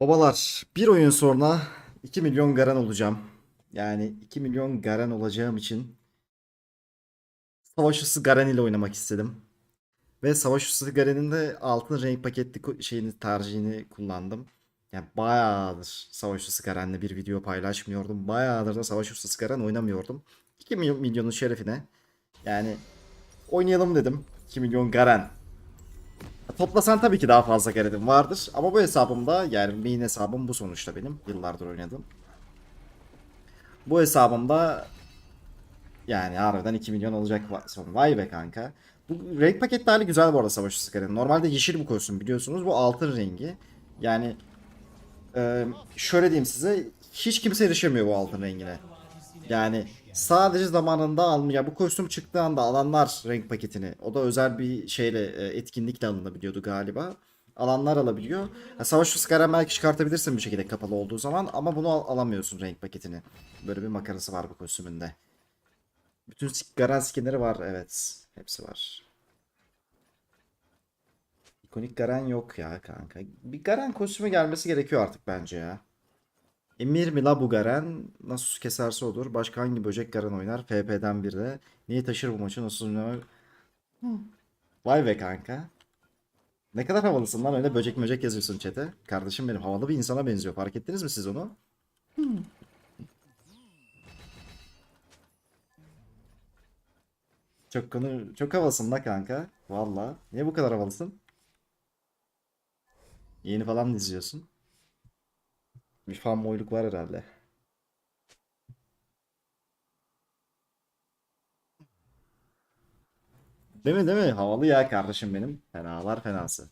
Babalar bir oyun sonra 2 milyon garan olacağım. Yani 2 milyon garan olacağım için Savaş Üssü Garen ile oynamak istedim. Ve Savaş Üssü Garen'in de altın renk paketli şeyini tercihini kullandım. Yani bayağıdır Savaş Üssü Garen'le bir video paylaşmıyordum. Bayağıdır da Savaş Üssü Garen oynamıyordum. 2 milyon milyonun şerefine yani oynayalım dedim. 2 milyon Garen. Toplasan tabii ki daha fazla garedim vardır. Ama bu hesabımda yani main hesabım bu sonuçta benim. Yıllardır oynadım. Bu hesabımda yani harbiden 2 milyon olacak son. Vay be kanka. Bu renk paketli hali güzel bu arada Savaş Skar'ın. Normalde yeşil bu kostüm biliyorsunuz. Bu altın rengi. Yani e, şöyle diyeyim size. Hiç kimse erişemiyor bu altın rengine. Yani sadece zamanında almıyor. Bu kostüm çıktığı anda alanlar renk paketini. O da özel bir şeyle e, etkinlikle alınabiliyordu galiba. Alanlar alabiliyor. Ha, Savaş Uskaren belki çıkartabilirsin bir şekilde kapalı olduğu zaman ama bunu al- alamıyorsun renk paketini. Böyle bir makarası var bu kostümünde. Bütün Garen skinleri var evet. Hepsi var. İkonik Garen yok ya kanka. Bir Garen kostümü gelmesi gerekiyor artık bence ya. Emir mi la bu Garen? Nasıl keserse olur. Başka hangi böcek Garen oynar? FP'den bir de. Niye taşır bu maçı? Nasıl oynar? Hı. Vay be kanka. Ne kadar havalısın lan öyle böcek böcek yazıyorsun chat'e. Kardeşim benim havalı bir insana benziyor. Fark ettiniz mi siz onu? Çok konu çok havalısın la kanka. Valla. Niye bu kadar havalısın? Yeni falan mı izliyorsun? Bir fanboyluk var herhalde. Değil mi değil mi? Havalı ya kardeşim benim. Fenalar fenası.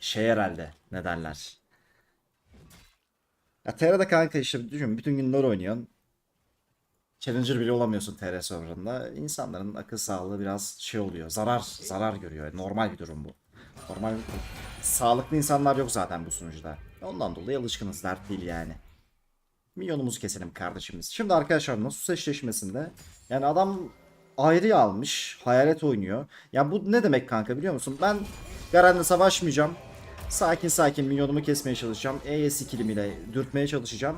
Şey herhalde. Ne derler? Ya TR'de kanka işte düşün bütün gün LoL oynuyorsun. Challenger bile olamıyorsun TR serverında. İnsanların akıl sağlığı biraz şey oluyor. Zarar zarar görüyor. Normal bir durum bu. Normal sağlıklı insanlar yok zaten bu sunucuda. Ondan dolayı alışkınız dert değil yani. Milyonumuzu keselim kardeşimiz. Şimdi arkadaşlar Nasus eşleşmesinde yani adam ayrı almış. Hayalet oynuyor. Ya bu ne demek kanka biliyor musun? Ben Garen'le savaşmayacağım. Sakin sakin milyonumu kesmeye çalışacağım. ES ikilim ile dürtmeye çalışacağım.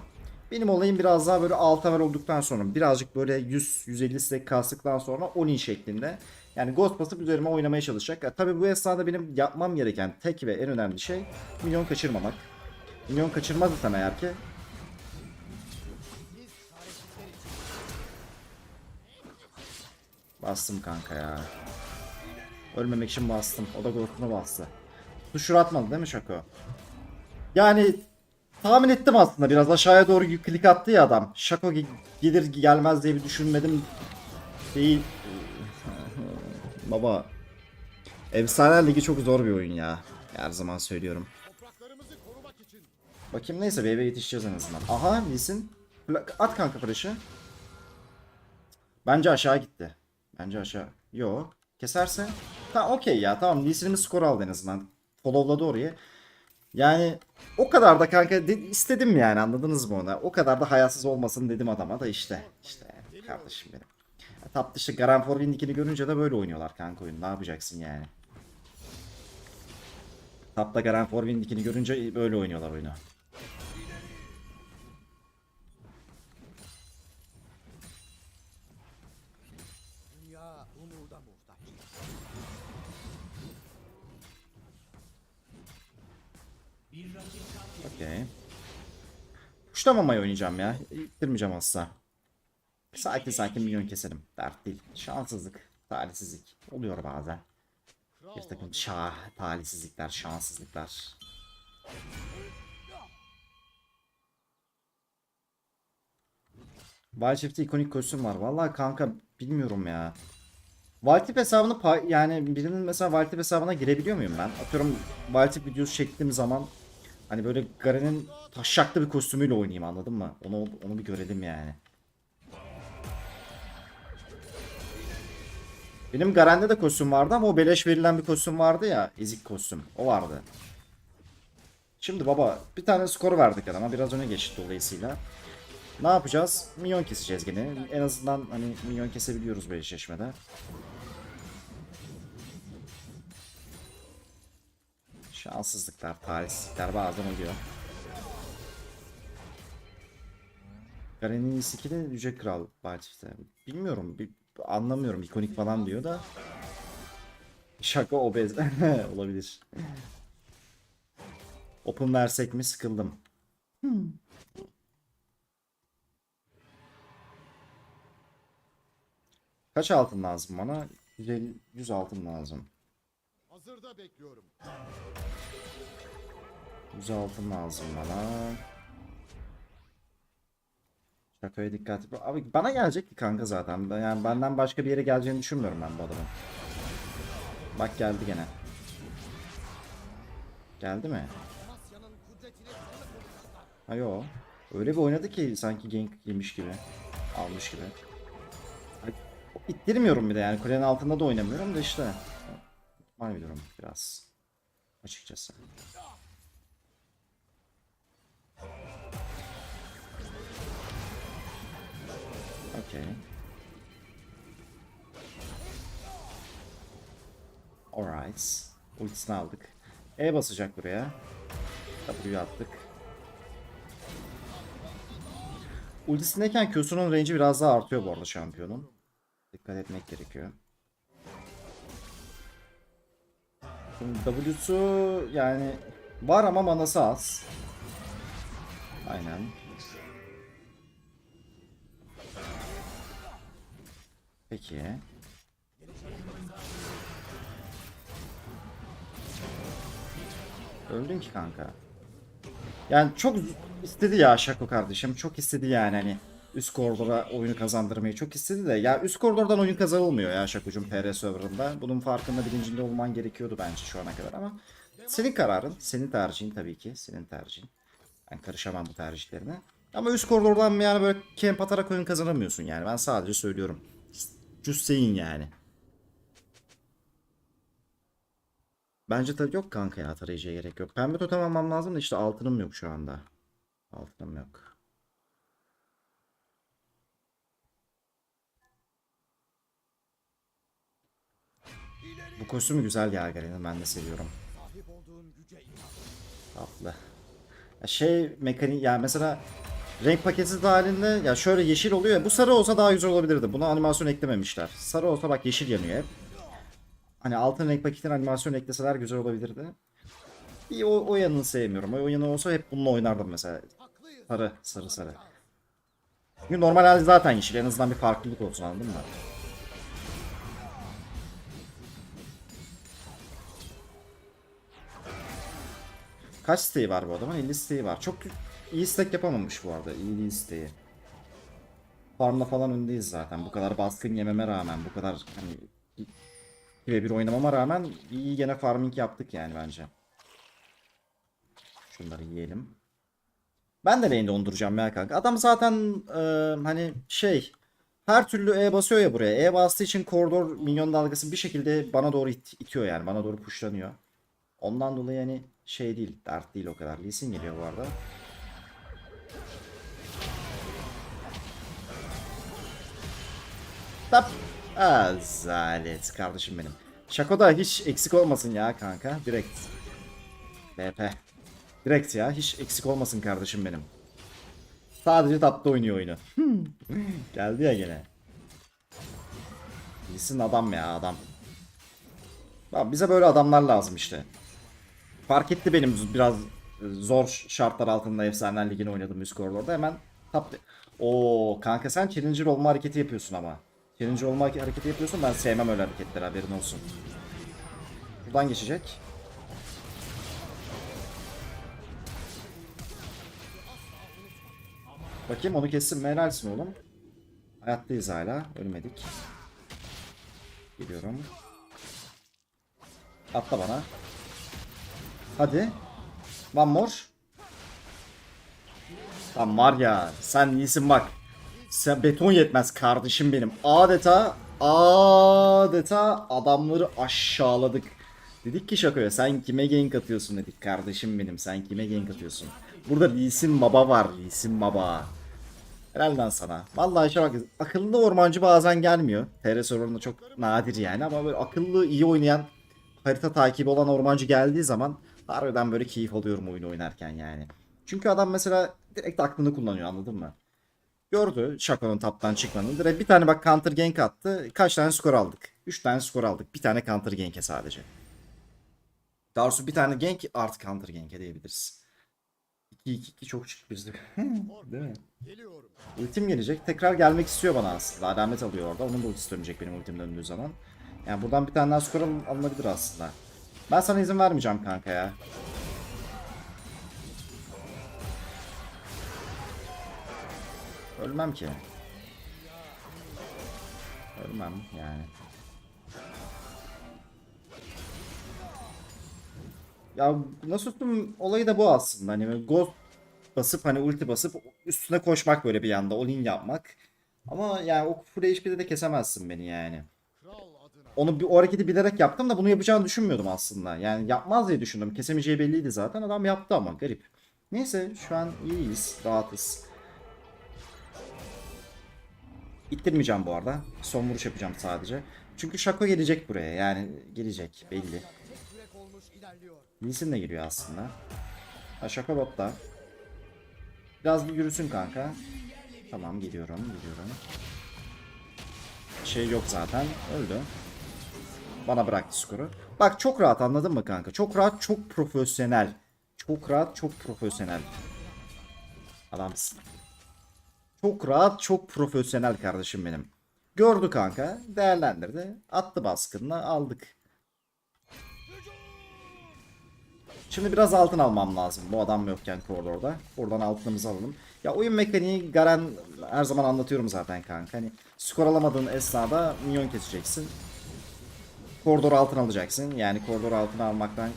Benim olayım biraz daha böyle altaver olduktan sonra birazcık böyle 100-150 stack kastıktan sonra Oni şeklinde. Yani Ghost basıp üzerime oynamaya çalışacak. Ya, tabii bu esnada benim yapmam gereken tek ve en önemli şey milyon kaçırmamak. Milyon kaçırmazsam eğer ki Bastım kanka ya. Ölmemek için bastım. O da Ghost'unu bastı. Tuşur atmadı değil mi Şako? Yani tahmin ettim aslında biraz aşağıya doğru klik attı ya adam. Şako ge- gelir gelmez diye bir düşünmedim. Değil. Baba. Efsaneler Ligi çok zor bir oyun ya. Her zaman söylüyorum. Bakayım neyse BB yetişeceğiz en azından. Aha. Fla- At kanka flash'ı. Bence aşağı gitti. Bence aşağı. Yo. Keserse. Tamam okey ya. Tamam Lee'sinin skor aldı en azından. Followladı orayı. Yani o kadar da kanka istedim yani anladınız mı ona? O kadar da hayasız olmasın dedim adama da işte. İşte kardeşim benim. Top dışı Garan for Wind'ikini görünce de böyle oynuyorlar kanka oyunu. Ne yapacaksın yani? Tapta Garan for Wind'ikini görünce böyle oynuyorlar oyunu. Okey. Kuşlamamayı oynayacağım ya. İttirmeyeceğim asla. Sakin sakin milyon keselim. Dert değil. Şanssızlık, talihsizlik. Oluyor bazen. Bir takım şah, talihsizlikler, şanssızlıklar. Wild Shift'te ikonik kostüm var. Vallahi kanka bilmiyorum ya. Wildtip hesabını yani birinin mesela Wildtip hesabına girebiliyor muyum ben? Atıyorum Wildtip videosu çektiğim zaman hani böyle Garen'in taşaklı bir kostümüyle oynayayım anladın mı? Onu onu bir görelim yani. Benim Garen'de de kostüm vardı ama o beleş verilen bir kostüm vardı ya. Ezik kostüm. O vardı. Şimdi baba bir tane skor verdik adama. Biraz öne geçti dolayısıyla. Ne yapacağız? Milyon keseceğiz gene. En azından hani milyon kesebiliyoruz bu eşleşmede. Şanssızlıklar, talihsizlikler bazen oluyor. Garen'in iyisi de Yüce Kral Baltif'te. Bilmiyorum, bir, anlamıyorum. ikonik falan diyor da. Şaka obez. Olabilir. Open versek mi sıkıldım. Kaç altın lazım bana? 150 100 altın lazım. Hazırda bekliyorum. 100 altın lazım bana. Şakaya dikkat. Abi bana gelecek ki kanka zaten. Yani benden başka bir yere geleceğini düşünmüyorum ben bu adamın. Bak geldi gene. Geldi mi? Ha yo. Öyle bir oynadı ki sanki gank yemiş gibi. Almış gibi. İttirmiyorum bir de yani kulenin altında da oynamıyorum da işte. Normal bir durum biraz. Açıkçası. Okey. Alright. Ultisini aldık. E basacak buraya. W'yu attık. Ultisindeyken Q'sunun range'i biraz daha artıyor bu arada şampiyonun. Dikkat etmek gerekiyor. Şimdi W'su yani var ama manası az. Aynen. Peki. Öldün ki kanka. Yani çok istedi ya Şako kardeşim. Çok istedi yani hani üst koridora oyunu kazandırmayı çok istedi de ya üst koridordan oyun kazanılmıyor ya Şako'cum PR serverında. Bunun farkında bilincinde olman gerekiyordu bence şu ana kadar ama senin kararın, senin tercihin tabii ki, senin tercihin. Ben karışamam bu tercihlerine. Ama üst koridordan yani böyle camp atarak oyun kazanamıyorsun yani. Ben sadece söylüyorum. Just saying yani. Bence tabii yok kanka ya tarayıcıya gerek yok. Pembe totem almam lazım da işte altınım yok şu anda. Altınım yok. Bu kostümü güzel ya Garen'in ben de seviyorum. Tatlı. Ya şey mekanik yani mesela renk paketi dahilinde ya şöyle yeşil oluyor ya bu sarı olsa daha güzel olabilirdi. Buna animasyon eklememişler. Sarı olsa bak yeşil yanıyor hep. Hani altın renk paketine animasyon ekleseler güzel olabilirdi. Bir o, o yanını sevmiyorum. O yanı olsa hep bununla oynardım mesela. Sarı, sarı, sarı. Çünkü normal hali zaten yeşil. En azından bir farklılık olsun anladın mı? Kaç siteyi var bu adamın? 50 siteyi var. Çok iyi stack yapamamış bu arada. İyi değil siteyi. Farmla falan öndeyiz zaten. Bu kadar baskın yememe rağmen, bu kadar hani bir bir oynamama rağmen iyi gene farming yaptık yani bence. Şunları yiyelim. Ben de lane'de donduracağım ya kanka. Adam zaten e, hani şey her türlü E basıyor ya buraya. E bastığı için koridor minyon dalgası bir şekilde bana doğru it- itiyor yani. Bana doğru pushlanıyor. Ondan dolayı hani şey değil. Dert değil o kadar. Lee geliyor bu arada. Tap. Azalet kardeşim benim. Şakoda hiç eksik olmasın ya kanka. Direkt. BP. Direkt ya. Hiç eksik olmasın kardeşim benim. Sadece tapta oynuyor oyunu. Geldi ya gene. Bilsin adam ya adam. Bak bize böyle adamlar lazım işte. Fark etti benim biraz zor şartlar altında Efsaneler Ligi'ni oynadım üst koridorda hemen tap. Oo kanka sen challenger olma hareketi yapıyorsun ama. Challenger olma hareketi yapıyorsun ben sevmem öyle hareketleri haberin olsun. Buradan geçecek. Bakayım onu kessin mi oğlum. Hayattayız hala. Ölmedik. Geliyorum. Atla bana. Hadi. One more. Lan var ya sen iyisin bak. Sen beton yetmez kardeşim benim. Adeta adeta adamları aşağıladık. Dedik ki şakaya sen kime gank atıyorsun dedik kardeşim benim sen kime gank atıyorsun. Burada Lee Sin baba var Lee Sin baba. Helal sana. Vallahi işte bak akıllı ormancı bazen gelmiyor. TR serverında çok nadir yani ama böyle akıllı iyi oynayan harita takibi olan ormancı geldiği zaman Harbiden böyle keyif alıyorum oyunu oynarken yani. Çünkü adam mesela direkt aklını kullanıyor anladın mı? Gördü Shaco'nun taptan çıkmanı. Direkt bir tane bak counter gank attı. Kaç tane skor aldık? 3 tane skor aldık. Bir tane counter gank'e sadece. Doğrusu bir tane gank artı counter gank'e diyebiliriz. 2-2-2 çok şık bizde. Değil mi? Geliyorum. Ultim gelecek. Tekrar gelmek istiyor bana aslında. Alamet alıyor orada. Onun da ultisi dönecek benim ultim döndüğü zaman. Yani buradan bir tane daha skor alın- alınabilir aslında. Ben sana izin vermeyeceğim kanka ya. Ölmem ki. Ölmem yani. Ya Nasus'un olayı da bu aslında. Hani ghost basıp hani ulti basıp üstüne koşmak böyle bir anda all-in yapmak. Ama yani o full HP'de de kesemezsin beni yani. Onu bir o hareketi bilerek yaptım da bunu yapacağını düşünmüyordum aslında. Yani yapmaz diye düşündüm. Kesemeyeceği belliydi zaten. Adam yaptı ama garip. Neyse şu an iyiyiz. Rahatız. İttirmeyeceğim bu arada. Son vuruş yapacağım sadece. Çünkü Shaco gelecek buraya. Yani gelecek belli. Tek yürek olmuş ilerliyor. Lee Sin de geliyor aslında. Ha Shaco botta. Biraz bir yürüsün kanka. Tamam geliyorum geliyorum. Şey yok zaten. Öldü. Bana bıraktı skoru. Bak çok rahat anladın mı kanka? Çok rahat, çok profesyonel. Çok rahat, çok profesyonel. Adamsın. Çok rahat, çok profesyonel kardeşim benim. Gördü kanka, değerlendirdi. Attı baskınla aldık. Şimdi biraz altın almam lazım bu adam yokken koridorda. Oradan altınımızı alalım. Ya oyun mekaniği Garen her zaman anlatıyorum zaten kanka. Hani skor alamadığın esnada minyon keseceksin. Koridor altın alacaksın. Yani koridor altını almaktan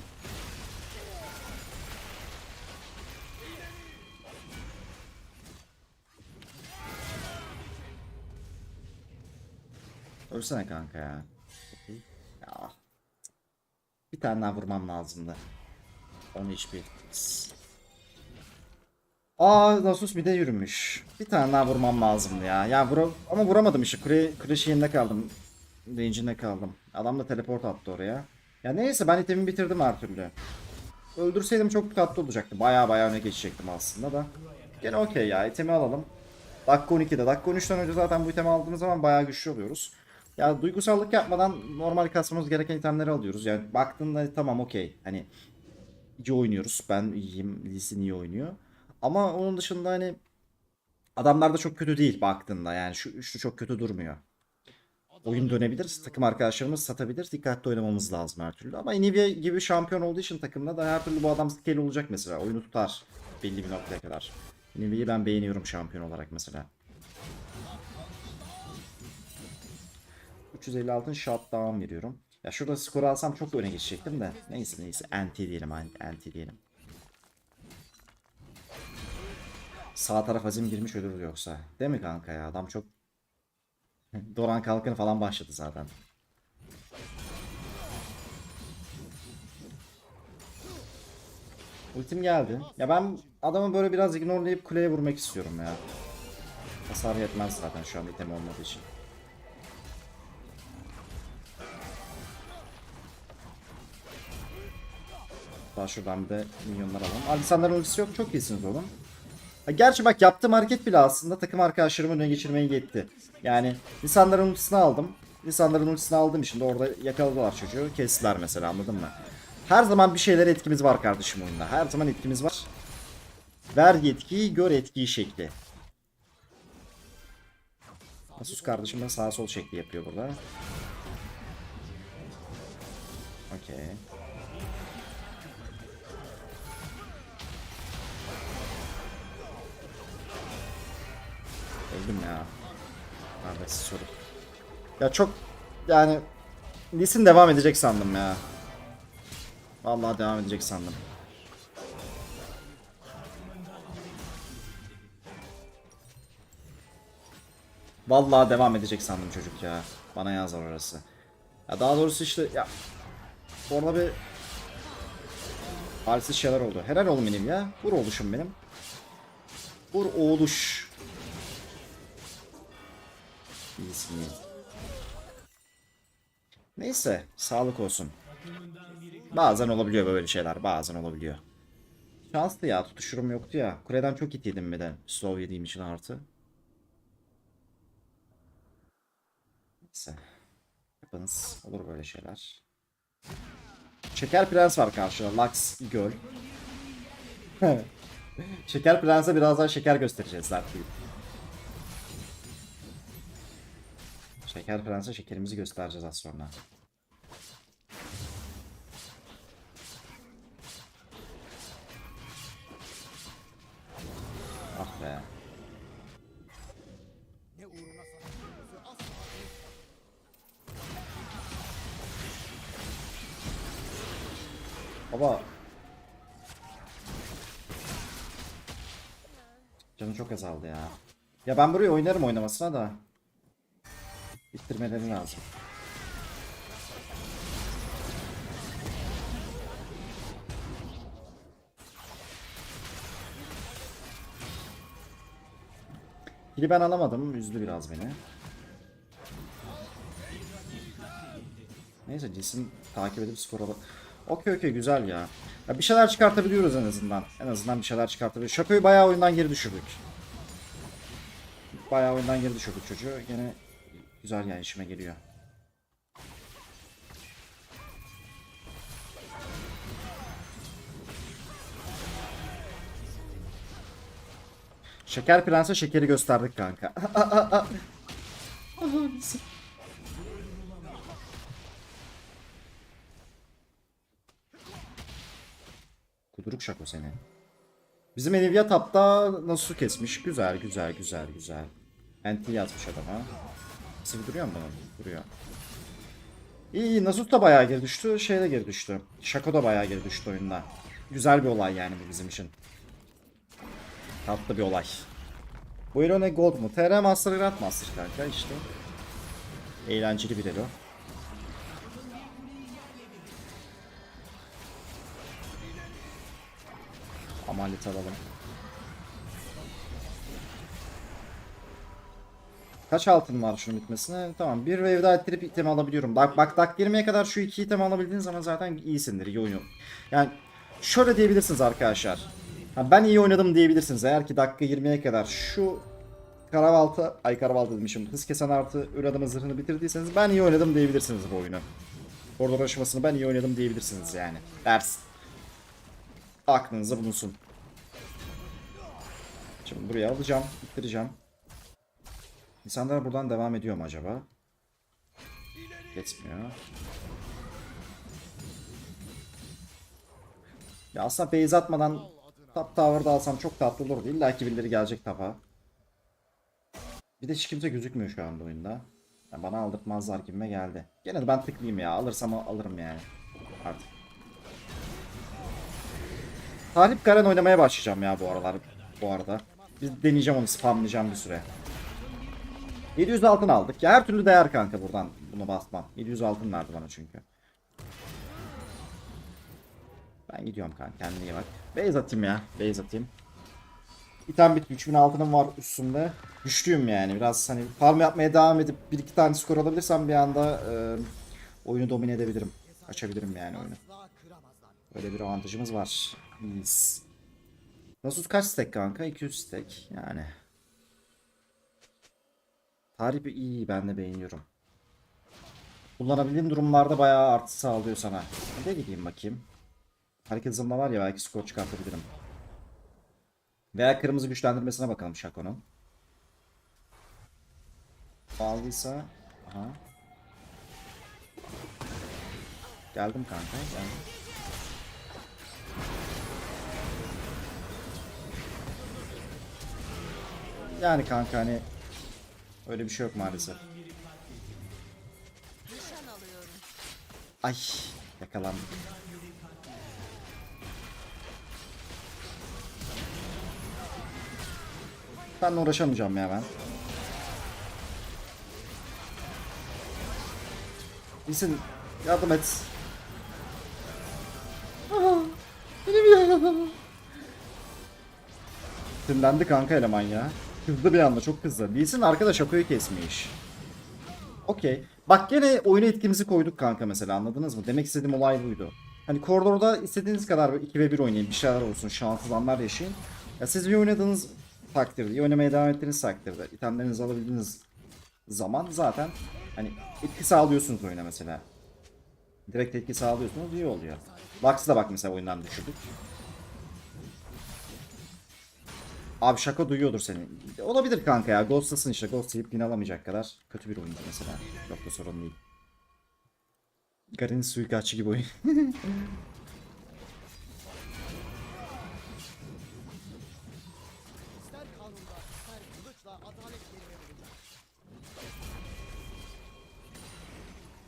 Ölsene kanka ya. Ya. Bir tane daha vurmam lazımdı. 10 HP. Aa Nasus bir de yürümüş. Bir tane daha vurmam lazımdı ya. Ya vura ama vuramadım işte. Kule, kule kaldım. Range'inde kaldım. Adam da teleport attı oraya. Ya neyse ben itemi bitirdim her türlü. Öldürseydim çok tatlı olacaktı. Baya baya öne geçecektim aslında da. Gene okey ya itemi alalım. Dakika 12'de. Dakika 13'ten önce zaten bu itemi aldığımız zaman bayağı güçlü oluyoruz. Ya duygusallık yapmadan normal kasmamız gereken itemleri alıyoruz. Yani baktığında tamam okey. Hani iyi oynuyoruz. Ben iyiyim. Lee Sin iyi oynuyor. Ama onun dışında hani adamlar da çok kötü değil baktığında. Yani şu üçlü çok kötü durmuyor. Oyun dönebilir. Takım arkadaşlarımız satabilir. Dikkatli oynamamız lazım her türlü. Ama Nivea gibi şampiyon olduğu için takımda da her türlü bu adam scale olacak mesela. Oyunu tutar belli bir noktaya kadar. Nivea'yı ben beğeniyorum şampiyon olarak mesela. 350 altın shutdown veriyorum. Ya şurada skor alsam çok da öne geçecektim de. Neyse neyse. Anti diyelim. Anti diyelim. Sağ taraf azim girmiş ölür yoksa. Değil mi kanka ya? Adam çok... Doran Kalkın falan başladı zaten. Ultim geldi. Ya ben adamı böyle biraz ignorlayıp kuleye vurmak istiyorum ya. Hasar yetmez zaten şu an item olmadığı için. Daha şuradan bir de milyonlar alalım. Alisanların ultisi yok. Çok iyisiniz oğlum. Ha, gerçi bak yaptığım hareket bile aslında takım arkadaşlarımı öne geçirmeyi yetti. Yani Lisanların ultisini aldım. Lisanların ultisini aldığım için de orada yakaladılar çocuğu. Kestiler mesela anladın mı? Her zaman bir şeyler etkimiz var kardeşim oyunda. Her zaman etkimiz var. Ver yetkiyi, gör etkiyi şekli. Asus kardeşim de sağ sol şekli yapıyor burada. Okey. Öldüm ya. Neredeyse soru. Ya çok yani Lisin devam edecek sandım ya. Vallahi devam edecek sandım. Vallahi devam edecek sandım çocuk ya. Bana yazar orası. Ya daha doğrusu işte ya orada bir halsiz şeyler oldu. Helal oğlum benim ya. Vur oluşum benim. Vur oğluş. İyisin iyi. Neyse sağlık olsun. Bazen olabiliyor böyle şeyler. Bazen olabiliyor. Şanslı ya. Tutuşurum yoktu ya. Kuleden çok hit yedim bir de. Slow yediğim için artı. Neyse. Yapınız. Olur böyle şeyler. Şeker Prens var karşıda. Lux Göl. şeker Prens'e birazdan şeker göstereceğiz zaten. Şeker Prens'e şekerimizi göstereceğiz az sonra. Ah be. Baba. Canı çok azaldı ya. Ya ben burayı oynarım oynamasına da. Bitirmeleri lazım. Kili ben alamadım. Üzdü biraz beni. Neyse Cis'in takip edip skor alıp. Okey okey güzel ya. ya. Bir şeyler çıkartabiliyoruz en azından. En azından bir şeyler çıkartabiliyoruz. Şako'yu bayağı oyundan geri düşürdük. Bayağı oyundan geri düşürdük çocuğu. Gene güzel yani işime geliyor. Şeker Prens'e şekeri gösterdik kanka. Kuduruk şako seni. Bizim Enivia tapta nasıl kesmiş? Güzel güzel güzel güzel. Anti yazmış adama. Sıvı duruyor mu? Duruyor. İyi iyi Nasus da bayağı geri düştü. Şey de geri düştü. Şako da bayağı geri düştü oyunda. Güzel bir olay yani bu bizim için. Tatlı bir olay. Bu Elo ne gold mu? TR Master Grand Master kanka işte. Eğlenceli bir elo. Amalet alalım. Kaç altın var şunun bitmesine? Tamam bir wave daha ettirip item alabiliyorum. Bak bak dak 20'ye kadar şu iki item alabildiğin zaman zaten iyisindir iyi oyun. Yani şöyle diyebilirsiniz arkadaşlar. Ben iyi oynadım diyebilirsiniz. Eğer ki dakika 20'ye kadar şu karabalta, ay karabalta demişim. Hız kesen artı ür adamın zırhını bitirdiyseniz ben iyi oynadım diyebilirsiniz bu oyunu. Koridor aşamasını ben iyi oynadım diyebilirsiniz yani. Dersin. Aklınızda bulunsun. Şimdi buraya alacağım, bitireceğim. İnsanlar buradan devam ediyor mu acaba? Geçmiyor. Ya aslında base atmadan top tower'da alsam çok tatlı olurdu. İlla ki birileri gelecek tapa. Bir de hiç kimse gözükmüyor şu anda oyunda. Ya bana aldırtmazlar gibime geldi. Gene ben tıklayayım ya. Alırsam alırım yani. Artık. Talip Garen oynamaya başlayacağım ya bu aralar. Bu arada. Bir deneyeceğim onu spamlayacağım bir süre. 700 altın aldık. Ya her türlü değer kanka buradan bunu basmam. 700 altın verdi bana çünkü. Ben gidiyorum kanka kendine iyi bak. Base atayım ya. Base atayım. Tane bit 3000 altınım var üstümde. Güçlüyüm yani biraz hani farm yapmaya devam edip bir iki tane skor alabilirsem bir anda e, oyunu domine edebilirim. Açabilirim yani oyunu. Öyle bir avantajımız var. Biz. Nasus kaç stack kanka? 200 stack yani. Tarifi iyi ben de beğeniyorum. Kullanabildiğim durumlarda bayağı artı sağlıyor sana. De gideyim bakayım. Hareket hızımda var ya belki skor çıkartabilirim. Veya kırmızı güçlendirmesine bakalım Shaco'nun. Aldıysa... Aha. Geldim kanka. Geldim. Yani kanka hani öyle bir şey yok maalesef. Ay yakalandım. Benle uğraşamayacağım ya ben. Bilsin yardım et. Sinirlendi kanka eleman ya. Kızdı bir anda çok kızdı. Bilsin arkadaş Ako'yu kesmiş. Okey. Bak gene oyuna etkimizi koyduk kanka mesela anladınız mı? Demek istediğim olay buydu. Hani koridorda istediğiniz kadar 2 ve 1 oynayın. Bir şeyler olsun. Şanssız anlar yaşayın. Ya siz iyi oynadığınız takdirde, oynamaya devam ettiğiniz takdirde, itemlerinizi alabildiğiniz zaman zaten hani etki sağlıyorsunuz oyuna mesela. Direkt etki sağlıyorsunuz iyi oluyor. Lux'ı da bak mesela oyundan düşürdük. Abi şaka duyuyordur seni. Olabilir kanka ya. Ghost'lasın işte. Ghost yiyip bin alamayacak kadar kötü bir oyuncu mesela. Çok da sorun değil. Garen'in suikastçı gibi oyun.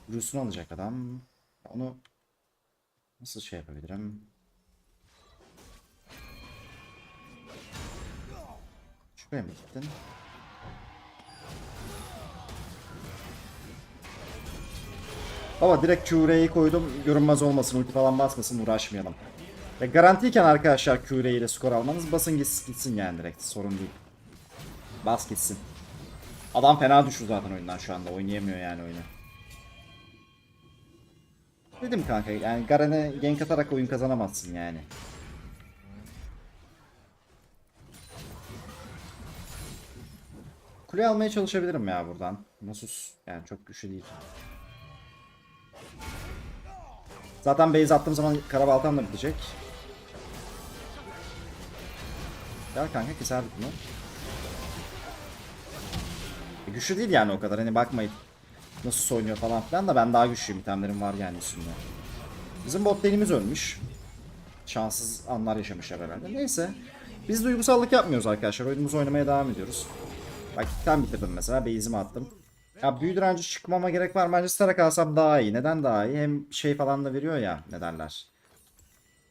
Bruce'unu alacak adam. Onu nasıl şey yapabilirim? Şuraya mı gittin? Baba direkt Q'reyi koydum. Görünmez olmasın, ulti falan basmasın uğraşmayalım. Ya garantiyken arkadaşlar Q're ile skor almanız basın gitsin, yani direkt. Sorun değil. Bas gitsin. Adam fena düştü zaten oyundan şu anda. Oynayamıyor yani oyunu. Dedim kanka yani Garen'e gank atarak oyun kazanamazsın yani. Kule almaya çalışabilirim ya buradan. Nasus yani çok güçlü değil. Zaten base attığım zaman karabaltam da bitecek. Gel kanka keserdik bunu. E, güçlü değil yani o kadar hani bakmayın. Nasıl oynuyor falan filan da ben daha güçlüyüm itemlerim var yani üstünde. Bizim bot lane'imiz ölmüş. Şanssız anlar yaşamışlar herhalde. Neyse. Biz duygusallık yapmıyoruz arkadaşlar. Oyunumuzu oynamaya devam ediyoruz. Bak item bitirdim mesela. Base'imi attım. Ya büyü direnci çıkmama gerek var. Bence Star'a kalsam daha iyi. Neden daha iyi? Hem şey falan da veriyor ya. Ne derler?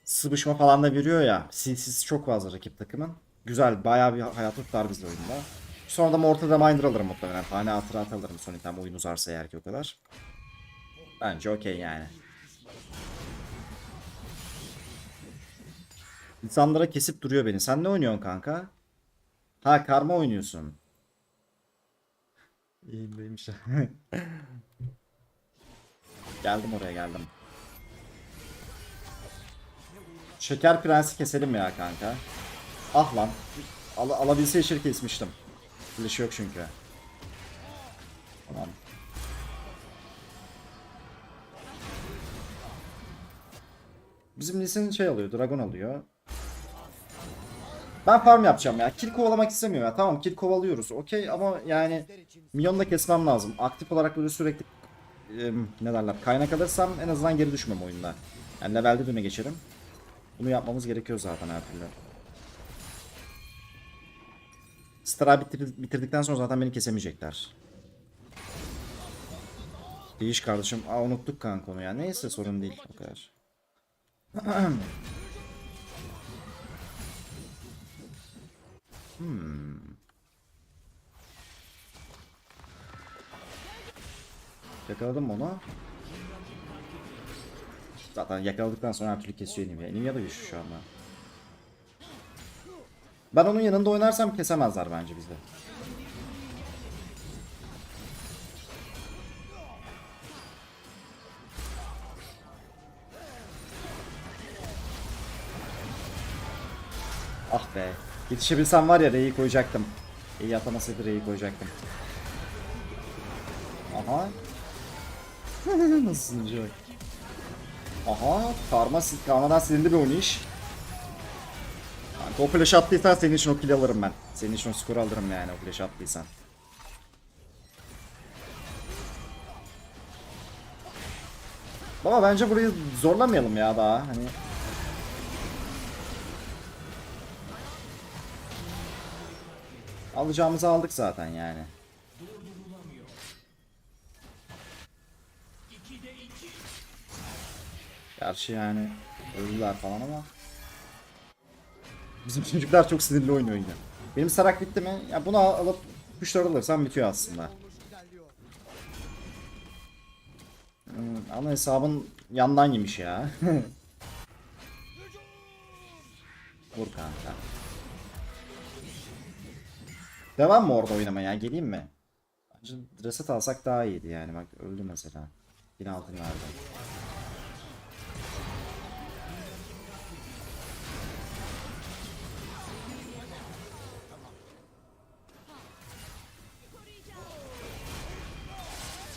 Sıvışma falan da veriyor ya. Silsiz çok fazla rakip takımın. Güzel. Bayağı bir hayat tutar bizde oyunda. Sonra da Mortal Reminder alırım muhtemelen. Tane hatırat alırım son item oyun uzarsa eğer ki o kadar. Bence okey yani. İnsanlara kesip duruyor beni. Sen ne oynuyorsun kanka? Ha karma oynuyorsun. İyiymiş. geldim oraya geldim. Şeker prensi keselim ya kanka. Ah lan. Al alabilse içeri kesmiştim. Flash yok çünkü. Tamam. Bizim Lee'sin şey alıyor, Dragon alıyor. Ben farm yapacağım ya. Kill kovalamak istemiyorum ya. Tamam kill kovalıyoruz. Okey ama yani Minyonu da kesmem lazım. Aktif olarak böyle sürekli em, ne derler kaynak alırsam en azından geri düşmem oyunda. Yani levelde düne geçerim. Bunu yapmamız gerekiyor zaten her türlü. Star'a bitir- bitirdikten sonra zaten beni kesemeyecekler. Değiş kardeşim. Aa unuttuk kanka onu ya. Neyse sorun değil o kadar. hmm. Yakaladım onu? Zaten yakaladıktan sonra her türlü kesiyor Nivea. Nivea da güçlü şu anda. Ben onun yanında oynarsam kesemezler bence bizde. Ah be. Yetişebilsem var ya R'yi koyacaktım. İyi atamasaydı R'yi koyacaktım. Aha. Nasıl sınacak? Aha. Karma, karmadan silindi bir oynayış. Kanka o flash attıysan senin için o kill alırım ben. Senin için o skor alırım yani o flash attıysan. Baba bence burayı zorlamayalım ya daha hani. Alacağımızı aldık zaten yani. Gerçi yani öldüler falan ama. Bizim çocuklar çok sinirli oynuyor yine. Benim sarak bitti mi? Ya bunu al- alıp 3-4 alırsam bitiyor aslında. Hmm, ana hesabın yandan yemiş ya. Vur kanka. Devam mı orada oynamaya? Geleyim mi? Bence reset alsak daha iyiydi yani. Bak öldü mesela. Yine altın verdi.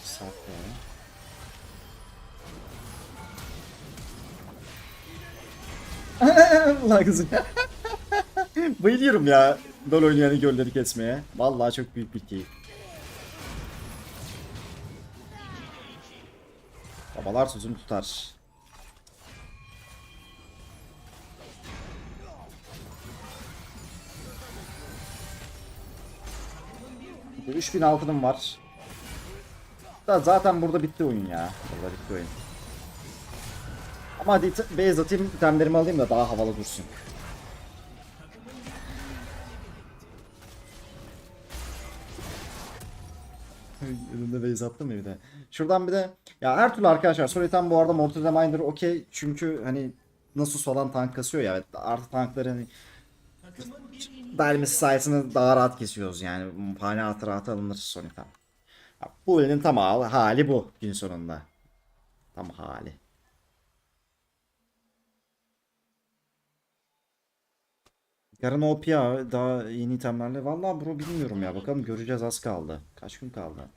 Saklı. Ulan kızım. Bayılıyorum ya. LoL oynayan gölleri kesmeye. Vallahi çok büyük bir keyif. Babalar sözünü tutar. Bu 3000 altınım var. Da zaten burada bitti oyun ya. Burada bitti oyun. Ama hadi base atayım itemlerimi alayım da daha havalı dursun. Base attım bir de. Şuradan bir de ya her türlü arkadaşlar Solitan bu arada Mortal Reminder okey çünkü hani Nasus falan tank kasıyor ya artı tankları hani delmesi sayesinde daha rahat kesiyoruz yani hane rahat rahat alınır Solitan. Bu elinin tam hali, bu gün sonunda. Tam hali. Yarın OP ya daha yeni itemlerle. Vallahi bro bilmiyorum ya. Bakalım göreceğiz az kaldı. Kaç gün kaldı?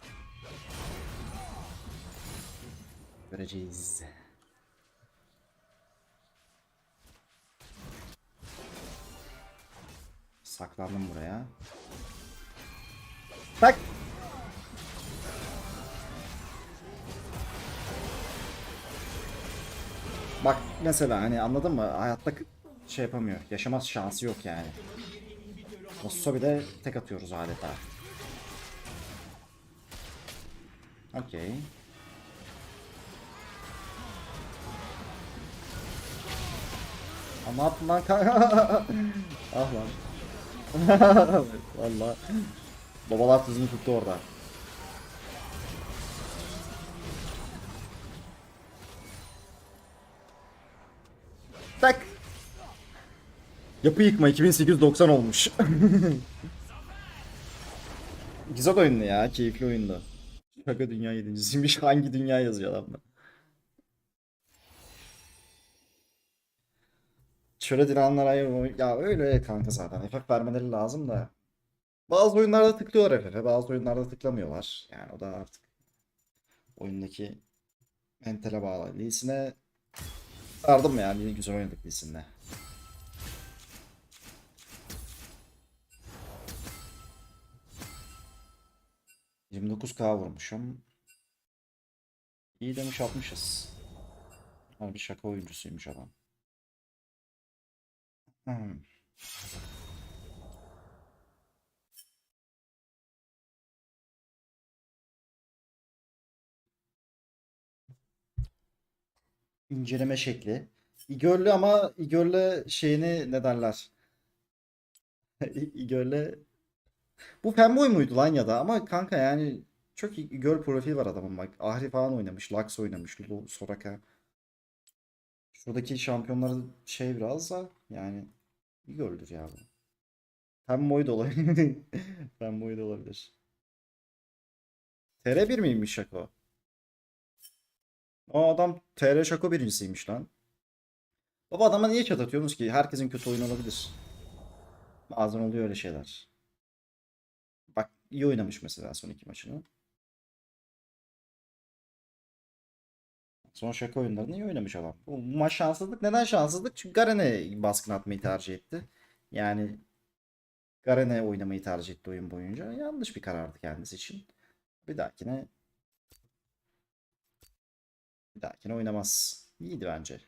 Göreceğiz. Saklandım buraya. Tak. Bak mesela hani anladın mı? Hayatta şey yapamıyor. Yaşamaz şansı yok yani. Nasus'a bir de tek atıyoruz adeta. Okey. Ama yaptın lan kanka? ah lan. Valla. Babalar tuzunu tuttu orada. Tak. Yapı yıkma 2890 olmuş. Güzel oyundu ya, keyifli oyundu. Şaka dünya yedincisiymiş. Hangi dünya yazıyor adamlar? Şöyle direnler ayır ya öyle kanka zaten. FF vermeleri lazım da. Bazı oyunlarda tıklıyorlar FF'e bazı oyunlarda tıklamıyorlar. Yani o da artık oyundaki mentale bağlı. Lee'sine sardım yani yine güzel oynadık Lee'sinle 29k vurmuşum. İyi demiş atmışız. Harbi şaka oyuncusuymuş adam Hmm. İnceleme şekli. İgörlü ama İgörlü şeyini ne derler? İgörlü bu fanboy muydu lan ya da ama kanka yani çok iyi İgör profil var adamın bak. Ahri falan oynamış, Lux oynamış, Lulu, Soraka. Şuradaki şampiyonları şey biraz da yani İgör'dür ya bu. Fanboy da olabilir. Fanboy da olabilir. TR1 miymiş Şako? O adam TR Şako birincisiymiş lan. Baba adama niye çat atıyorsunuz ki? Herkesin kötü oyunu olabilir. Bazen oluyor öyle şeyler. Bak iyi oynamış mesela son iki maçını. Son şaka oyunlarını iyi oynamış adam. Bu maç şanssızlık. Neden şanssızlık? Çünkü Garen'e baskın atmayı tercih etti. Yani Garen'e oynamayı tercih etti oyun boyunca. Yanlış bir karardı kendisi için. Bir dahakine bir dahakine oynamaz. İyiydi bence.